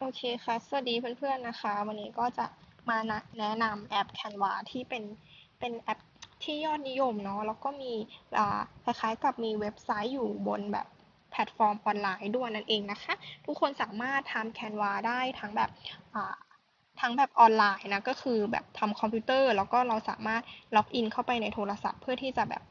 โอเคค่ะ สวัสดีเพื่อนๆนะคะ วันนี้ก็จะมาแนะนำแอป Canva ที่เป็นเป็นแอปที่ยอดนิยมเนาะ แล้วก็มีคล้ายๆกับมีเว็บไซต์อยู่บนแบบแพลตฟอร์มออนไลน์ด้วยนั่นเองนะคะ ทุกคนสามารถทำ Canva ได้ทั้งแบบทั้งแบบออนไลน์นะ ก็คือแบบทำคอมพิวเตอร์ แล้วก็เราสามารถล็อกอินเข้าไปในโทรศัพท์ เพื่อที่จะแบบ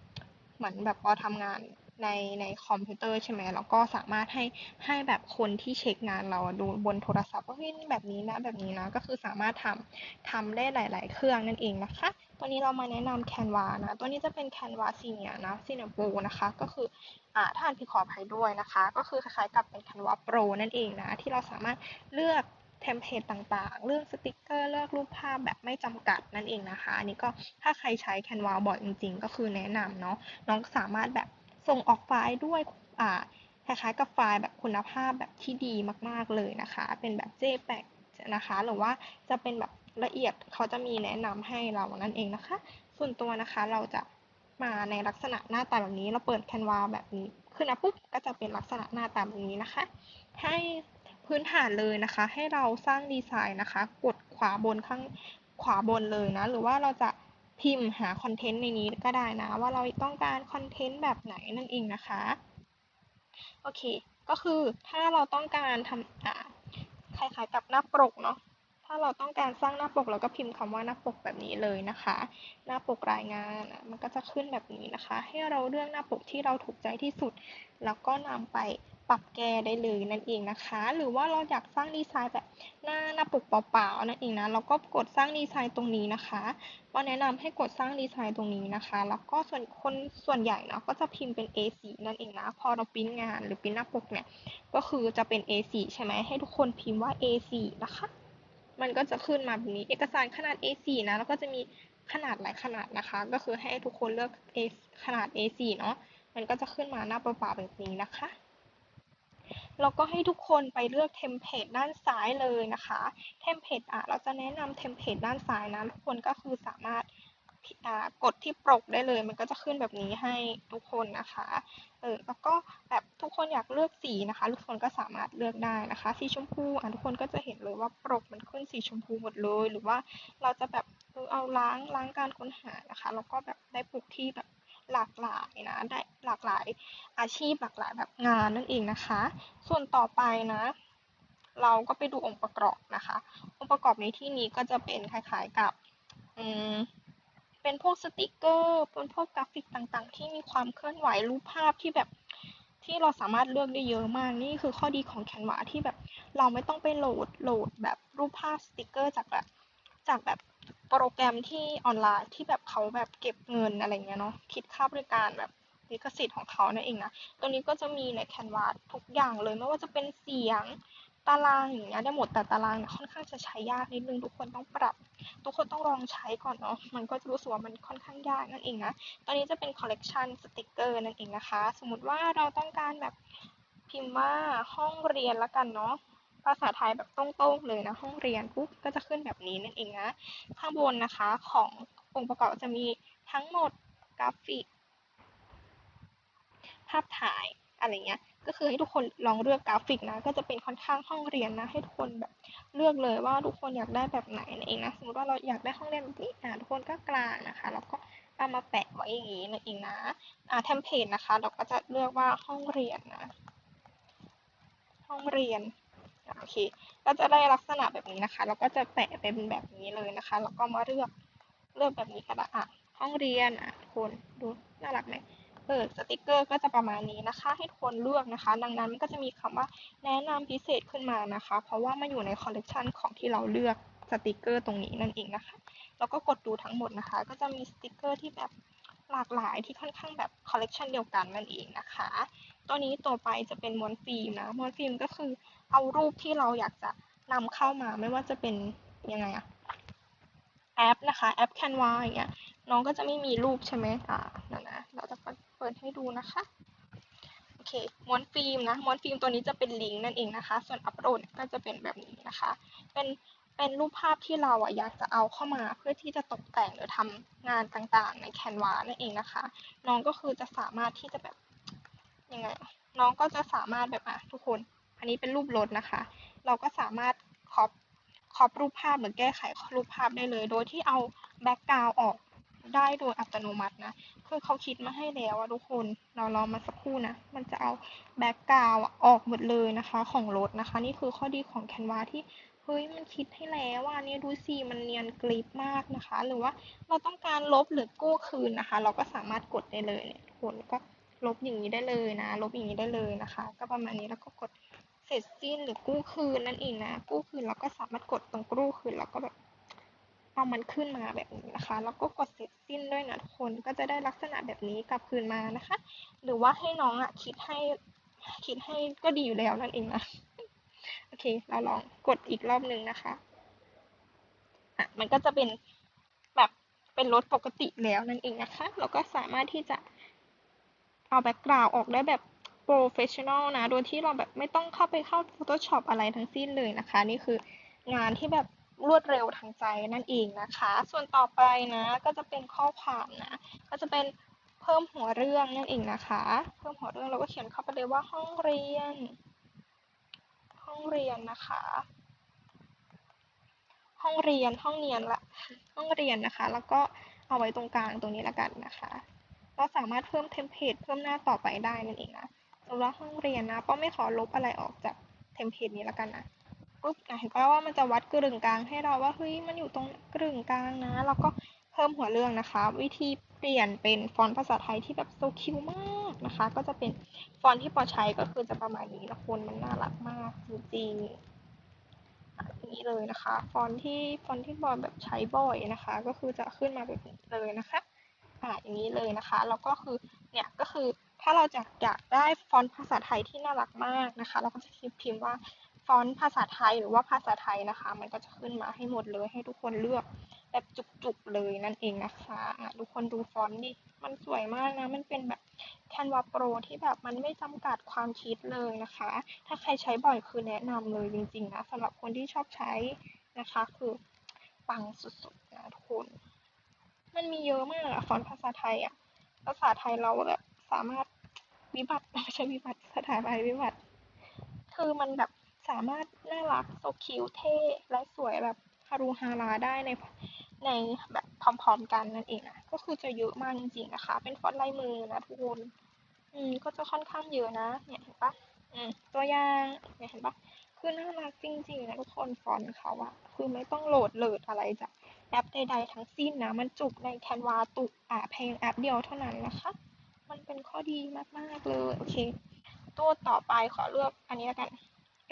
เหมือนแบบพอทำงาน ในในคอมพิวเตอร์ใช่ไหมแล้วก็สามารถให้ให้แบบคนที่เช็คงานเราดูบนโทรศัพท์ว่าเฮ้ยแบบนี้นะแบบนี้นะก็คือสามารถทำทำได้หลาย ๆ เครื่องนั่นเองนะคะ ตัวนี้เรามาแนะนำ Canva นะ ตัวนี้จะเป็น Canva Senior นะ Senior Pro นะคะ ก็คืออ่าท่านพี่ขออภัยด้วยนะคะ ก็คือคล้ายๆกับเป็น Canva Pro นั่นเองนะ ที่เราสามารถเลือกเทมเพลตต่างๆ เลือกสติกเกอร์เลือกรูปภาพแบบไม่จำกัดนั่นเองนะคะ อันนี้ก็ถ้าใครใช้ Canva บ่อยจริงๆ ก็คือแนะนำเนาะน้องสามารถแบบ ส่งออกไฟล์ด้วยอ่าคล้ายๆกับไฟล์แบบคุณภาพแบบที่ดีมากๆเลยนะคะ เป็นแบบ JPEG นะคะ หรือว่าจะเป็นแบบละเอียดเขาจะมีแนะนำให้เรานั่นเองนะคะ ส่วนตัวนะคะเราจะมาในลักษณะหน้าตาแบบนี้ เราเปิด Canva แบบนี้ขึ้นนะปุ๊บก็จะเป็นลักษณะหน้าตาแบบนี้นะคะ ให้พื้นฐานเลยนะคะ ให้เราสร้างดีไซน์นะคะ กดขวาบนข้างขวาบนเลยนะ หรือว่าเราจะ พิมพ์หาคอนเทนต์ในนี้ก็ได้นะ ว่าเราต้องการคอนเทนต์แบบไหนนั่นเองนะคะ โอเค ก็คือถ้าเราต้องการทำคล้ายๆกับหน้าปกเนาะถ้าเราต้องการสร้างหน้าปกเราก็พิมพ์คำว่าหน้าปกแบบนี้เลยนะคะ หน้าปกรายงานมันก็จะขึ้นแบบนี้นะคะ ให้เราเลือกหน้าปกที่เราถูกใจที่สุด แล้วก็นำไป ปรับแก้ได้เลยนั่นเองนะคะ หรือว่าเราอยากสร้างดีไซน์แบบหน้าหน้าปกเปล่าๆนั่นเองนะเราก็กดสร้างดีไซน์ตรงนี้นะคะก็แนะนำให้กดสร้างดีไซน์ตรงนี้นะคะ แล้วก็ส่วนคนส่วนใหญ่เนาะก็จะพิมพ์เป็น A4 นั่นเองนะพอเราพิมพ์งานหรือพิมพ์หน้าปกเนี่ยก็คือจะเป็น A4 ใช่ไหมให้ทุกคนพิมพ์ว่า A4 นะคะมันก็จะขึ้นมาแบบนี้เอกสารขนาด A4 นะแล้วก็จะมีขนาดหลายขนาดนะคะ ก็คือให้ทุกคนเลือก A ขนาด A4 เนาะมันก็จะขึ้นมาหน้าเปล่าๆแบบนี้นะคะ แล้วก็ให้ทุกคนไปเลือกเทมเพลตด้านซ้ายเลยนะคะ เทมเพลตอะเราจะแนะนำเทมเพลตด้านซ้ายนะทุกคนก็คือสามารถกดที่ปกได้เลย มันก็จะขึ้นแบบนี้ให้ทุกคนนะคะ เออ แล้วก็แบบทุกคนอยากเลือกสีนะคะ ทุกคนก็สามารถเลือกได้นะคะ สีชมพู อะทุกคนก็จะเห็นเลยว่าปกมันขึ้นสีชมพูหมดเลย หรือว่าเราจะแบบเอาล้างล้างการค้นหานะคะ แล้วก็แบบได้ปลุกที่แบบ หลากหลายนะได้หลากหลายอาชีพหลากหลายแบบงานนั่นเองนะคะ ส่วนต่อไปนะ เราก็ไปดูองค์ประกอบนะคะ องค์ประกอบในที่นี้ก็จะเป็นคล้ายๆกับอืมเป็นพวกสติกเกอร์เป็นพวกกราฟิกต่างๆ ที่มีความเคลื่อนไหวรูปภาพที่แบบที่เราสามารถเลือกได้เยอะมากนี่คือข้อดีของ Canva ที่แบบเราไม่ต้องไปโหลดโหลดแบบรูปภาพสติกเกอร์จากแบบจากแบบ โปรแกรมที่ออนไลน์ที่แบบเขาแบบเก็บเงินอะไรเงี้ยเนาะคิดค่าบริการแบบลิขสิทธิ์ของเขานั่นเองนะตัวนี้ก็จะมีใน Canva ทุกอย่างเลยไม่ว่าจะเป็นเสียงตารางอย่างเงี้ยได้หมดแต่ตารางเนี่ยค่อนข้างจะใช้ยากนิดนึงทุกคนต้องปรับ ทุกคนต้องลองใช้ก่อนเนาะมันก็จะรู้สึกว่ามันค่อนข้างยากนั่นเองนะตอนนี้จะเป็นคอลเลกชันสติกเกอร์นั่นเองนะคะ สมมติว่าเราต้องการแบบพิมพ์ว่าห้องเรียนละกันเนาะ ภาษาไทยแบบตรงๆเลยนะห้องเรียนปุ๊บก็จะขึ้นแบบนี้นั่นเองนะ ข้างบนนะคะขององค์ประกอบจะมีทั้งหมดกราฟิก ภาพถ่ายอะไรเงี้ยก็คือให้ทุกคนลองเลือกกราฟิกนะ ก็จะเป็นค่อนข้างห้องเรียนนะ ให้ทุกคนแบบเลือกเลยว่าทุกคนอยากได้แบบไหนนั่นเองนะสมมติว่าเราอยากได้ห้องเรียนแบบนี้อ่าทุกคนก็กลางนะคะแล้วก็เอามาแปะไว้อย่างนี้นั่นเองนะอ่าเทมเพลตนะคะ เราก็จะเลือกว่าห้องเรียนนะ ห้องเรียน อเค ก็จะได้ลักษณะแบบนี้นะคะ แล้วก็จะแปะเป็นแบบนี้เลยนะคะ แล้วก็มาเลือกเลือกแบบนี้ก็ได้อะ ห้องเรียนอะทุกคนดูน่ารักไหมเปิดสติกเกอร์ก็จะประมาณนี้นะคะ ให้คนเลือกนะคะ ดังนั้นมันก็จะมีคำว่าแนะนำพิเศษขึ้นมานะคะ เพราะว่ามาอยู่ในคอลเลกชันของที่เราเลือกสติกเกอร์ตรงนี้นั่นเองนะคะ แล้วก็กดดูทั้งหมดนะคะ ก็จะมีสติกเกอร์ที่แบบหลากหลายที่ค่อนข้างแบบคอลเลกชันเดียวกันนั่นเองนะคะ ตัวนี้ตัวไปจะเป็นม้วนฟิล์มนะม้วนฟิล์มก็คือ เอารูปที่เราอยากจะนำเข้ามาไม่ว่าจะเป็นยังไงอะแอปนะคะแอป Canva อย่างเงี้ยน้องก็จะไม่มีรูปใช่ไหมอ่านั่นนะเราจะเปิดให้ดูนะคะโอเคม้วนฟิล์มนะม้วนฟิล์มตัวนี้จะเป็นลิงก์นั่นเองนะคะ ส่วนอัปโหลดก็จะเป็นแบบนี้นะคะ เป็นเป็นรูปภาพที่เราอะอยากจะเอาเข้ามาเพื่อที่จะตกแต่งหรือทำงานต่างๆ ใน Canva นั่นเองนะคะ น้องก็คือจะสามารถที่จะแบบยังไงน้องก็จะสามารถแบบอะทุกคน นนี้เป็นรูปรถนะคะ เราก็สามารถครอปครอปรูปภาพหรือแก้ไขรูปภาพได้เลย โดยที่เอาแบ็กกราวออกได้โดยอัตโนมัตินะ คือเขาคิดมาให้แล้วอะทุกคน เรารอมาสักครู่นะ มันจะเอาแบ็กกราวออกหมดเลยนะคะของรถนะคะ นี่คือข้อดีของ Canva ที่ เฮ้ย มันคิดให้แล้วว่านี่ดูสิ มันเนียนกริบมากนะคะ หรือว่าเราต้องการลบหรือกู้คืนนะคะ เราก็สามารถกดได้เลยเนี่ยทุกคนก็ลบอย่างนี้ได้เลยนะ ลบอย่างนี้ได้เลยนะคะ ก็ประมาณนี้แล้วก็กด เสร็จสิ้นหรือกู้คืนนั่นเองนะ กู้คืนเราก็สามารถกดตรงกู้คืนแล้วก็แบบเอามันขึ้นมาแบบนี้นะคะ แล้วก็กดเสร็จสิ้นด้วยนะทุกคนก็จะได้ลักษณะแบบนี้กลับคืนมานะคะ หรือว่าให้น้องอะคิดให้คิดให้ก็ดีอยู่แล้วนั่นเองนะโอเค เราลองกดอีกรอบหนึ่งนะคะอะมันก็จะเป็นแบบเป็นรถปกติแล้วนั่นเองนะคะ เราก็สามารถที่จะเอาแบ็กกราวออกได้แบบ โปรเฟชชั่นอลนะ โดยที่เราแบบไม่ต้องเข้าไปเข้า Photoshop อะไรทั้งสิ้นเลยนะคะ นี่คืองานที่แบบรวดเร็วทางใจนั่นเองนะคะ ส่วนต่อไปนะก็จะเป็นข้อความนะ ก็จะเป็นเพิ่มหัวเรื่องนั่นเองนะคะ เพิ่มหัวเรื่องเราก็เขียนเข้าไปเลยว่าห้องเรียน ห้องเรียนนะคะ ห้องเรียนห้องเรียนละห้องเรียนนะคะ แล้วก็เอาไว้ตรงกลางตรงนี้ละกันนะคะ เราสามารถเพิ่มเทมเพลตเพิ่มหน้าต่อไปได้นั่นเองนะ สำหรับห้องเรียนนะป้อไม่ขอลบอะไรออกจากเทมเพลตนี้ละกันนะปุ๊บเห็นปะว่ามันจะวัดกึ่งกลางให้เราว่าเฮ้ยมันอยู่ตรงกึ่งกลางนะ แล้วก็เพิ่มหัวเรื่องนะคะ วิธีเปลี่ยนเป็นฟอนต์ภาษาไทยที่แบบโซคิวมากนะคะ ก็จะเป็นฟอนต์ที่ปอใช้ก็คือจะประมาณนี้นะคนมันน่ารักมากจริงๆนี้เลยนะคะ ฟอนต์ที่ฟอนต์ที่บอลแบบใช้บ่อยนะคะ ก็คือจะขึ้นมาแบบนี้เลยนะคะอ่าอย่างนี้เลยนะคะแล้วก็คือเนี่ยก็คือ ถ้าเราจะอยากได้ฟอนต์ภาษาไทยที่น่ารักมากนะคะ เราก็จะคลิปพิมพ์ว่าฟอนต์ภาษาไทยหรือว่าภาษาไทยนะคะ มันก็จะขึ้นมาให้หมดเลย ให้ทุกคนเลือกแบบจุกๆเลยนั่นเองนะคะทุกคนดูฟอนต์ดิมันสวยมากนะ มันเป็นแบบ Canva Pro ที่แบบมันไม่จำกัดความคิดเลยนะคะ ถ้าใครใช้บ่อยคือแนะนำเลยจริงๆนะสำหรับคนที่ชอบใช้นะคะ คือปังสุดๆนะทุกคน มันมีเยอะมากอะฟอนต์ภาษาไทยอะภาษาไทยเราแบบสามารถ วิบัติไม่ใช่วิบัติสถาบันวิบัติ คือมันแบบสามารถน่ารักโซคิวเท่และสวยแบบฮารุฮาราได้ในในแบบพร้อมๆกันนั่นเองนะก็คือจะเยอะมากจริงๆนะคะ เป็นฟอนต์ลายมือนะทุกคนอืมก็จะค่อนข้างเยอะนะเนี่ยเห็นปะอืมตัวอย่างเนี่ยเห็นปะคือน่ารักจริงๆนะทุกคนฟอนต์เขาอะคือไม่ต้องโหลดเลิดอะไรจากแอปใดๆทั้งสิ้นนะ มันจุกในแคนวาตุกอะเพลงแอปเดียวเท่านั้นนะคะ เป็นข้อดีมาก ๆ เลย โอเค ตัวต่อไปขอเลือกอันนี้แล้วกัน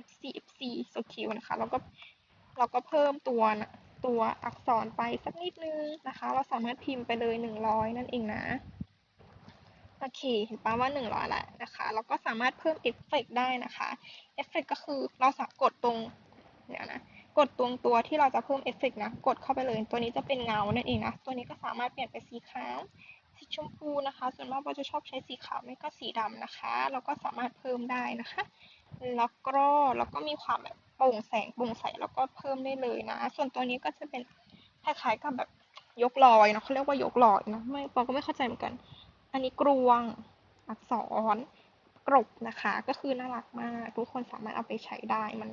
FC FC สกิลนะคะ แล้วก็เราก็เพิ่มตัวนะตัวอักษรไปสักนิดนึงนะคะ เราสามารถพิมพ์ไปเลยหนึ่งร้อยนั่นเองนะ โอเค เห็นปะว่าหนึ่งร้อยแล้วนะคะ แล้วก็สามารถเพิ่มเอฟเฟกได้นะคะ เอฟเฟกก็คือเราสามารถกดตรงเดี๋ยวนะ กดตรงตัวที่เราจะเพิ่มเอฟเฟกนะ กดเข้าไปเลย ตัวนี้จะเป็นเงานั่นเองนะ ตัวนี้ก็สามารถเปลี่ยนเป็นสีขาว สีชมพูนะคะ ส่วนมากเราจะชอบใช้สีขาวไม่ก็สีดำนะคะ เราก็สามารถเพิ่มได้นะคะ แล้วก็แล้วก็มีความแบบโปร่งแสงโปร่งใสแล้วก็เพิ่มได้เลยนะ ส่วนตัวนี้ก็จะเป็นคล้ายๆกับแบบยกลอยนะเขาเรียกว่ายกลอยนะไม่ปอก็ไม่เข้าใจเหมือนกัน อันนี้กรวงอักษรกรบนะคะ ก็คือน่ารักมากทุกคนสามารถเอาไปใช้ได้มัน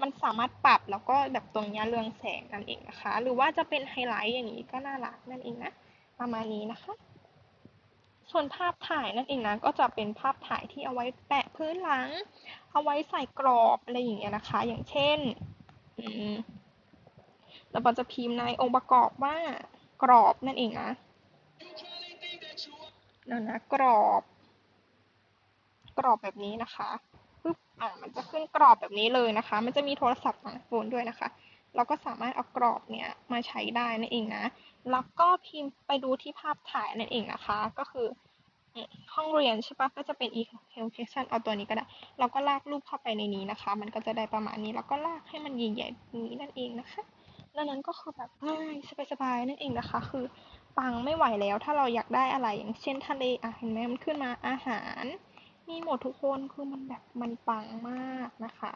มันสามารถปรับแล้วก็แบบตรงนี้เรืองแสงนั่นเองนะคะ หรือว่าจะเป็นไฮไลท์อย่างนี้ก็น่ารักนั่นเองนะ ประมาณนี้นะคะ ส่วนภาพถ่ายนั่นเองนะก็จะเป็นภาพถ่ายที่เอาไว้แปะพื้นหลัง เอาไว้ใส่กรอบอะไรอย่างเงี้ยนะคะ อย่างเช่นเราจะพิมพ์ในองค์ประกอบว่ากรอบนั่นเองนะนั่นนะกรอบ กรอบแบบนี้นะคะปึ๊บอ่ามันจะขึ้นกรอบแบบนี้เลยนะคะ มันจะมีโทรศัพท์สมาร์ทโฟนด้วยนะคะ เราก็สามารถเอากรอบเนี้ยมาใช้ได้นั่นเองนะ แล้วก็พิมพ์ไปดูที่ภาพถ่ายนั่นเองนะคะ ก็คือห้องเรียนใช่ปะก็จะเป็น e-education เอาตัวนี้ก็ได้ เราก็ลากรูปเข้าไปในนี้นะคะ มันก็จะได้ประมาณนี้ แล้วก็ลากให้มันใหญ่ๆแบบนี้นั่นเองนะคะดังนั้นก็คือแบบง่ายสบายๆนั่นเองนะคะ คือปังไม่ไหวแล้ว ถ้าเราอยากได้อะไรอย่างเช่นทะเลอะเห็นไหมมันขึ้นมาอาหาร มีหมดทุกคนคือมันแบบมันปังมากนะคะ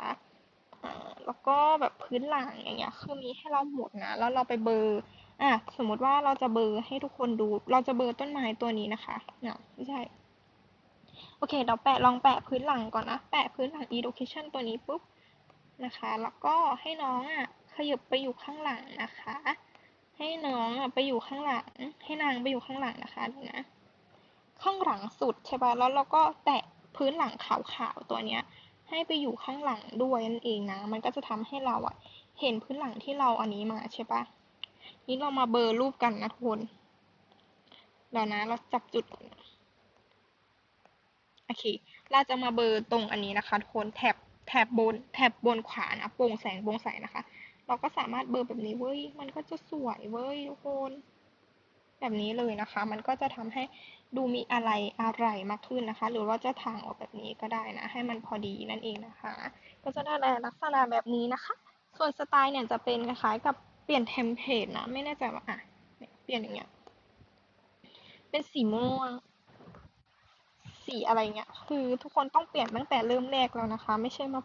แล้วก็แบบพื้นหลังอย่างเงี้ย คือมีให้เราหมดนะ แล้วเราไปเบอร์ อะ สมมติว่าเราจะเบอร์ให้ทุกคนดู เราจะเบอร์ต้นไม้ตัวนี้นะคะ เนาะไม่ใช่ โอเค เราแปะลองแปะพื้นหลังก่อนนะ แปะพื้นหลัง education ตัวนี้ปุ๊บนะคะ แล้วก็ให้น้องอะขยับไปอยู่ข้างหลังนะคะ ให้น้องอะไปอยู่ข้างหลัง ให้นางไปอยู่ข้างหลังนะคะดูนะ ข้างหลังสุดใช่ปะแล้วเราก็แตะพื้นหลังขาวๆตัวเนี้ย ให้ไปอยู่ข้างหลังด้วยนั่นเองนะ มันก็จะทำให้เราอะเห็นพื้นหลังที่เราอันนี้มาใช่ปะนี้เรามาเบอร์รูปกันนะทุกคนเดี๋ยวนะ เราจับจุด โอเค เราจะมาเบอร์ตรงอันนี้นะคะทุกคนแถบแถบบนแถบบนขวานะโปร่งแสงโปร่งใสนะคะ เราก็สามารถเบอร์แบบนี้เว้ย มันก็จะสวยเว้ยทุกคน แบบนี้เลยนะคะ มันก็จะทำให้ดูมีอะไรอะไรมากขึ้นนะคะ หรือว่าจะทางออกแบบนี้ก็ได้นะ ให้มันพอดีนั่นเองนะคะ ก็จะได้ลักษณะแบบนี้นะคะ ส่วนสไตล์เนี่ยจะเป็นคล้ายกับเปลี่ยนเทมเพลตนะ ไม่แน่ใจว่าอะเปลี่ยนอย่างเงี้ย เป็นสีม่วง สีอะไรเงี้ย คือทุกคนต้องเปลี่ยนตั้งแต่เริ่มแรกแล้วนะคะ ไม่ใช่มา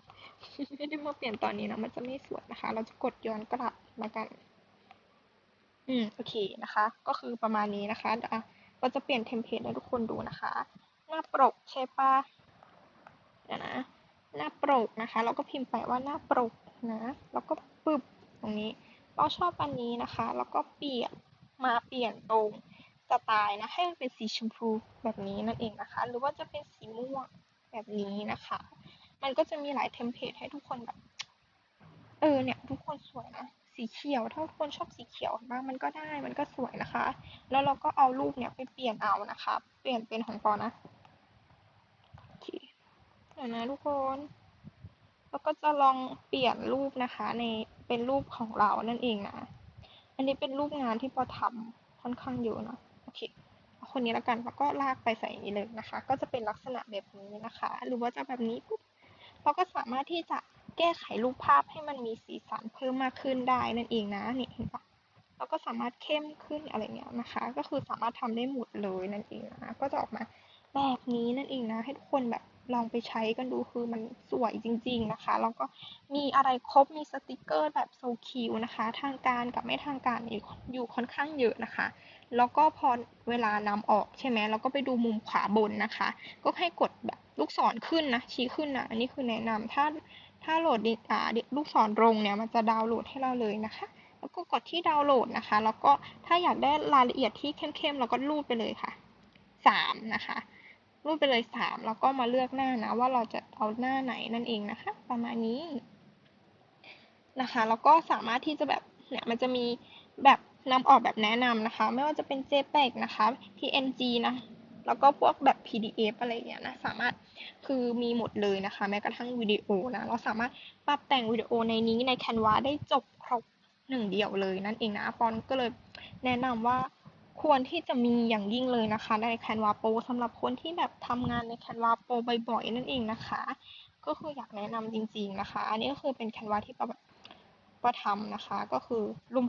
ไม่ได้มาเปลี่ยนตอนนี้นะ มันจะไม่สวยนะคะ เราจะกดย้อนกลับมากัน อืม โอเคนะคะ ก็คือประมาณนี้นะคะอะเราจะเปลี่ยนเทมเพลตให้ทุกคนดูนะคะ หน้าปกใช่ปะเดี๋ยวนะ หน้าปกนะคะ เราก็พิมพ์ไปว่าหน้าปกนะ แล้วก็ปึบตรงนี้ เราชอบอันนี้นะคะ แล้วก็เปลี่ยนมาเปลี่ยนตรงสไตล์นะ ให้มันเป็นสีชมพูแบบนี้นั่นเองนะคะ หรือว่าจะเป็นสีม่วงแบบนี้นะคะ มันก็จะมีหลายเทมเพลตให้ทุกคนแบบ เออเนี่ย ทุกคนสวยนะ สีเขียว ถ้าคนชอบสีเขียวบ้างมันก็ได้มันก็สวยนะคะ แล้วเราก็เอารูปเนี่ยไปเปลี่ยนเอานะคะ เปลี่ยนเป็นของปอนะโอเคเดี๋ยวนะทุกคนแล้วก็จะลองเปลี่ยนรูปนะคะ ในเป็นรูปของเรานั่นเองนะ อันนี้เป็นรูปงานที่ปอทำค่อนข้างเยอะนะโอเคคนนี้แล้วกันแล้วก็ลากไปใส่อย่างนี้เลยนะคะ ก็จะเป็นลักษณะแบบนี้นะคะ หรือว่าจะแบบนี้ปุ๊บเราก็สามารถที่จะ แก้ไขรูปภาพให้มันมีสีสันเพิ่มมากขึ้นได้นั่นเองนะนี่เห็นปะเราก็สามารถเข้มขึ้นอะไรเงี้ยนะคะ ก็คือสามารถทำได้หมดเลยนั่นเองนะก็จะออกมาแบบนี้นั่นเองนะ ให้ทุกคนแบบลองไปใช้กันดูคือมันสวยจริง ๆนะคะ แล้วก็มีอะไรครบมีสติกเกอร์แบบโซคิวนะคะ ทางการกับไม่ทางการอยู่ค่อนข้างเยอะนะคะ แล้วก็พอเวลานำออกใช่ไหมเราก็ไปดูมุมขวาบนนะคะ ก็ให้กดแบบลูกศรขึ้นนะชี้ขึ้นนะอันนี้คือแนะนำถ้า ถ้าโหลดอ่าลูกศรลงเนี่ยมันจะดาวน์โหลดให้เราเลยนะคะ แล้วก็กดที่ดาวน์โหลดนะคะ แล้วก็ถ้าอยากได้รายละเอียดที่เข้มๆเราก็รูดไปเลยค่ะสามนะคะ รูดไปเลยสามแล้วก็มาเลือกหน้านะว่าเราจะเอาหน้าไหนนั่นเองนะคะ ประมาณนี้นะคะแล้วก็สามารถที่จะแบบเนี่ยมันจะมีแบบนำออกแบบแนะนำนะคะ ไม่ว่าจะเป็น JPEG นะคะ PNG นะ แล้วก็พวกแบบ PDF อะไรเงี้ยนะสามารถคือมีหมดเลยนะคะ แม้กระทั่งวิดีโอนะเราสามารถปรับแต่งวิดีโอในนี้ใน Canva ได้จบครบหนึ่งเดียวเลยนั่นเองนะปอนก็เลยแนะนำว่าควรที่จะมีอย่างยิ่งเลยนะคะใน Canva Pro สำหรับคนที่แบบทำงานใน Canva Pro บ่อยๆนั่นเองนะคะ ก็คืออยากแนะนำจริง ๆนะคะ อันนี้ก็คือเป็น Canva ที่แบบประทำนะคะ ก็คือ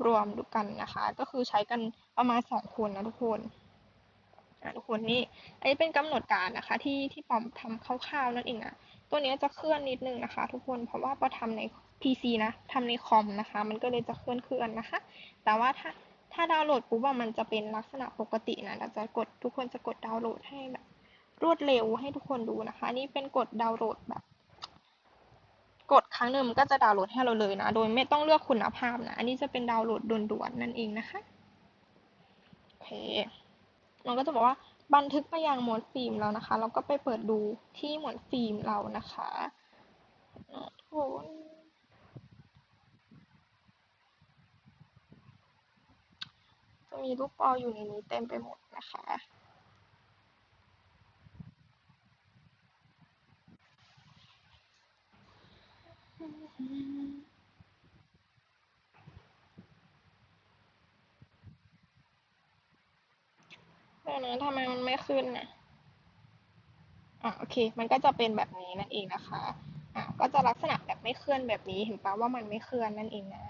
รวมๆดูกันนะคะ ก็คือใช้กันประมาณสองคนนะทุกคน ทุกคนนี่อันนี้เป็นกำหนดการนะคะ ที่ที่ปอมทำคร่าวๆนั่นเองนะตัวนี้จะเคลื่อนนิดนึงนะคะ ทุกคนเพราะว่าปอทำใน PC นะทำในคอมนะคะ มันก็เลยจะเคลื่อนเคลื่อนนะคะ แต่ว่าถ้าถ้าดาวน์โหลดปุ๊บมันจะเป็นลักษณะปกตินะเราจะกดทุกคนจะกดดาวน์โหลดให้แบบ รวดเร็วให้ทุกคนดูนะคะ นี่เป็นกดดาวน์โหลดแบบ กดครั้งหนึ่งมันก็จะดาวน์โหลดให้เราเลยนะ โดยไม่ต้องเลือกคุณภาพนะ อันนี้จะเป็นดาวน์โหลดด่วนๆนั่นเองนะคะโอเค มันก็จะบอกว่าบันทึกไปยังหมวนฟิล์มเรานะคะเราก็ไปเปิดดูที่หมวนฟิล์มเรานะคะโอ้จะมีรูปปออยู่ในนี้เต็มไปหมดนะคะเดี๋ นะทำไมมันไม่ขึ้นนะอะโอเค มันก็จะเป็นแบบนี้นั่นเองนะคะอะก็จะลักษณะแบบไม่เคลื่อนแบบนี้เห็นปะว่ามันไม่เคลื่อนนั่นเองนะ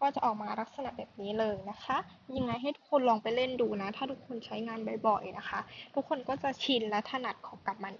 ก็จะออกมาลักษณะแบบนี้เลยนะคะ ยังไงให้ทุกคนลองไปเล่นดูนะ ถ้าทุกคนใช้งานบ่อยๆนะคะ ทุกคนก็จะชินและถนัดของกับมันเอง